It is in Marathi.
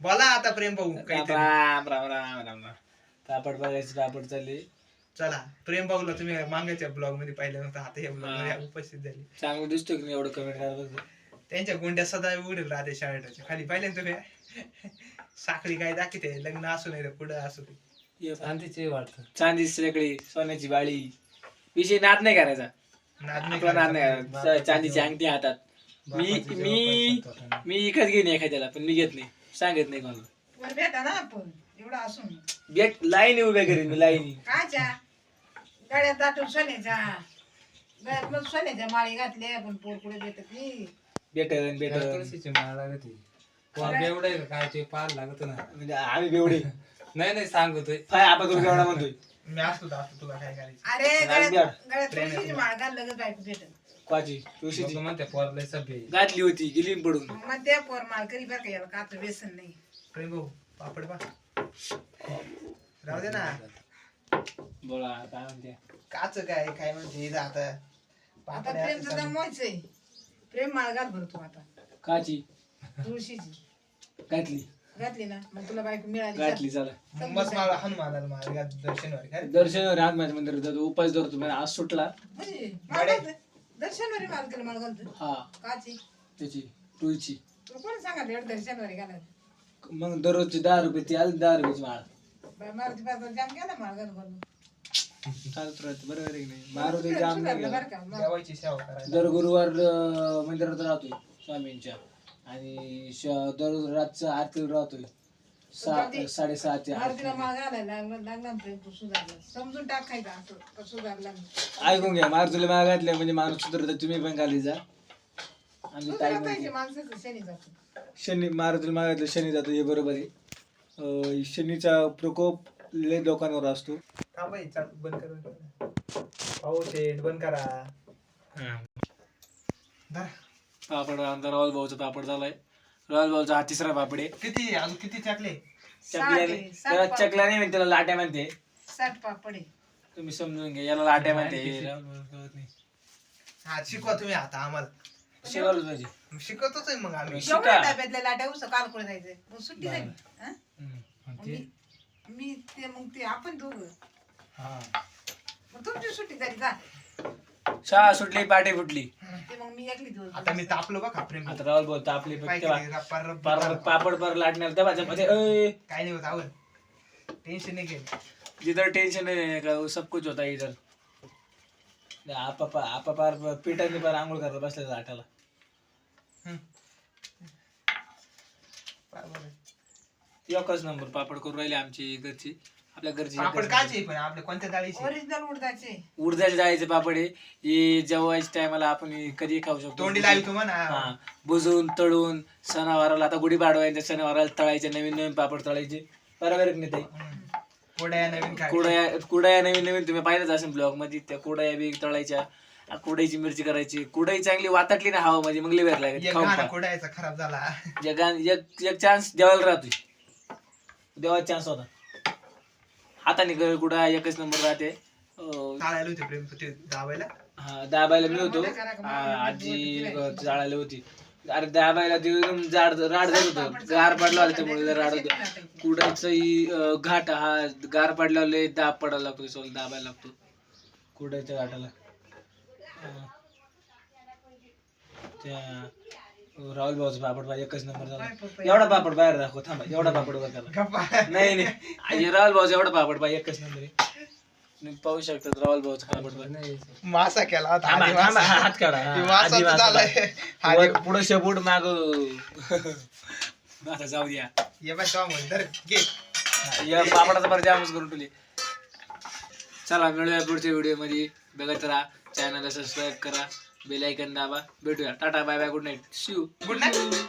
बोला आता प्रेम भाऊ राम काहीतरी. राम राम राम राम राम. पापड बघायचं चालले. चला प्रेम भाऊला तुम्ही मांगाच्या ब्लॉगमध्ये पाहिलं नव्हतं आता या ब्लॉगमध्ये हा. उपस्थित झाली. चांगलं दिसतोय की नाही एवढं कमेंट करायला त्यांच्या गुंड्या सदा उघडेल राहते शाळेच्या खाली पाहिले ना तुम्ही? साखळी काय दाखवते? लग्न असू नाही पुढं असू दे. शांतीचे वाटत. चांदी सगळी सोन्याची बाळी. विषय नाद नाही करायचा. नाद नाही आपला नाद करायचा. नाही करायचा चांदीची अंगठी हातात. मी मी मी इकत घेईन एखाद्याला पण मी घेत नाही. सांगत नाही कोणाला. वर भेटा ना आपण. एवढं असून. गेट लाईन उभ्या करीन मी लाईन. काच्या गळ्यात दाटून सोन्याच्या. गळ्यात मग सोन्याच्या माळी घातल्या पण पोर पुढे भेटत नाही. तुळशीची माळ लागत बेवडे काय ते लागत ना म्हणजे आम्ही बेवडे. नाही नाही सांगतोय. फाय आपण तुला केवढा म्हणतोय. मी असतो तुला काय करायचं? अरे गळ्यात तुळशीची माळ घाल लगेच बायको भेटत लोक तुळशीची. म्हणते पोरले सभ्य घातली होती गेली पडून. मग त्या पोर माळ करी बरं का याला काच व्यसन नाही. प्रेम भाऊ पापड बा राहू दे ना. बोला काय म्हणते? काच काय काय म्हणते इथं आता. आता पापड प्रेम चालू. मोयचंय प्रेम माळ घाल बरं तू आता. काची? तुळशीची. घातली. घातली ना मग तुला बायको मिळाली घातली चला. मग मस्त मला हनुमानाला मला दर्शनवारी. काय रे? दर्शन राहत मंदिर जातो उपास धरतो म्हणजे आज सुटला. म्हणजे माळ. केलं घालतो हा. काची. त्याची तुला कोण सांगा घालायला? मग दररोजची दहा रुपये ती आली दहा रुपयाची माळ बाय मारुती पात्र जाम केला माळ घाल घालून चालत राहते बरोबर आहे की नाही? मारुती जाम नाही सुधारलं गेला. बरं का मग. देवाची सेवा करायला. दर गुरुवार अं, मंदिरात राहतोय स्वामींच्या. आणि श- दररोज रातचं आरती राहतोय. सहा साडेसहाची मारुतीला आरती माळ घालायला लागला लागला ना प्रेम तू सुधारला समजून टाकायचा असं का सुधारला नाही. ऐकून घ्या मारुतीला माळ घातल्या म्हणजे माणूस सुधारत तुम्ही पण खाली जा. आम्ही ताई सुधारला म्हणते. पाहिजे माणसाचं शनी जातं. शनी मारुतीला घातलं शनी जातो हे बरोबर आहे. अं, शनीचा प्रकोप लय लोकांवर असतो. थांब बाई, चाल, बंद कर बंद कर. पाहू शेट बंद करा. धरा. पापड आमचा राहुल भाऊचा पापड झालाय. राहुल भाऊचा हा तिसरा पापड आहे. किती अजून किती टाकले चकल्या नाही- त्याला पापड. चकल्या नाही म्हणते त्याला लाट्या म्हणते. साठ पापड आहे. तुम्ही समजून घ्या याला लाट्या म्हणते. हा शिकवा तुम्ही आता आम्हाला. पाहिजे मग शिकवतोच आहे मग आम्ही. शिका. एवढ्या डब्यातल्या लाट्या उस काल कुठे जायचं मग सुट्टी झाली. हं? मग मी मी ते मग ते आपण दोघं. हा. मग तुमची सुट्टी झाली जा शाळा सुटली पाठी फुटली. एकली दिवस आता मी तापलो बघा प्रेम आता राहुल भाऊ आपली काय केली? रप्पा रप्पा पार झाला. पापड पर लाटणार त्या भाज्या मध्ये काय नाही होत आवड. टेन्शन नाही घे जिधर टेंशन नाही का वो सब कुछ होता है इधर. आपा आपा पार पिठाने पार आंघोळ करत बसले लाटाला एकच नंबर पापड करून राहिले आमची घरची. आपल्या पापड काचे पण आपल्या कोणत्या डाळीचे? ओरिजिनल उडदाचे. उडदाचे डाळीचे पापड. आहे हे जेवायच्या टायमाला आपण कधी खाऊ शकतो. तोंडी लावी म्हणा. हा. बुजून तळून सणावाराला आता गुढी पाडवायच्या सणावाराला तळायचे नवीन नवीन पापड तळायचे. बरोबर आहे की नाही ताई? हम्म. पोळ्या नवीन कुड्या कुड्या नवीन नवीन तुम्ही पाहिलंच असेल ब्लॉगमध्ये त्या कुड्या बी तळायच्या आ, कुड्याची मिरची करायची. कुडाई चांगली वाताटली ना हवा मध्ये मग लिव्हर लागेल. एक खाऊन गाणं पहा. कोडायचा खराब झाला. जगान एक एक चान्स देवाला राहतोय. देवाचा चान्स होता. हाताने ग- कुडा एकच नंबर राहते. अं, चालायला होते प्रेम ते दाबायला? हा दाबायला मी होतो. आ, आजी जाळायला होती. अरे दाबायला ते एकदम जाड राड जात होतं. गार पडला होता त्यामुळे राड होतं. कुडाचं घाट हा गार पडल्यावर लय दाब पडायला लागतो. सोल दाबायला लागतो. कुडाच्या घाटाला? अं, त्या राहुल भाऊचा पापड पाहिजे एकच नंबर झाला. एवढा पापड बाहेर दाखव थांबा एवढा पापड वर करा. गप्पा. नाही नाही. राहुल भाऊचा एवढा पापड पाहिजे एकच नंबर आहे. तुम्ही पाहू शकता राहुल भाऊचा पापड पाहिजे मासा केला होता थांबा, आधी थांबा, मासा. हात काढा. हे हा, मासाचं आधी मासा झालंय. काढा. आधी- वर- पुढं शेपूट माग. आता जाऊ द्या. ये बाय तो म्हण तर घे. हा, या पापडाचा बरं जामच करून ठेवली. चला मिळूया पुढच्या व्हिडिओमध्ये. बघत राहा. चॅनलला सबस्क्राईब करा. बेल ऐकन दाबा. भेटूया. Tata bye bye good night. Shiv good night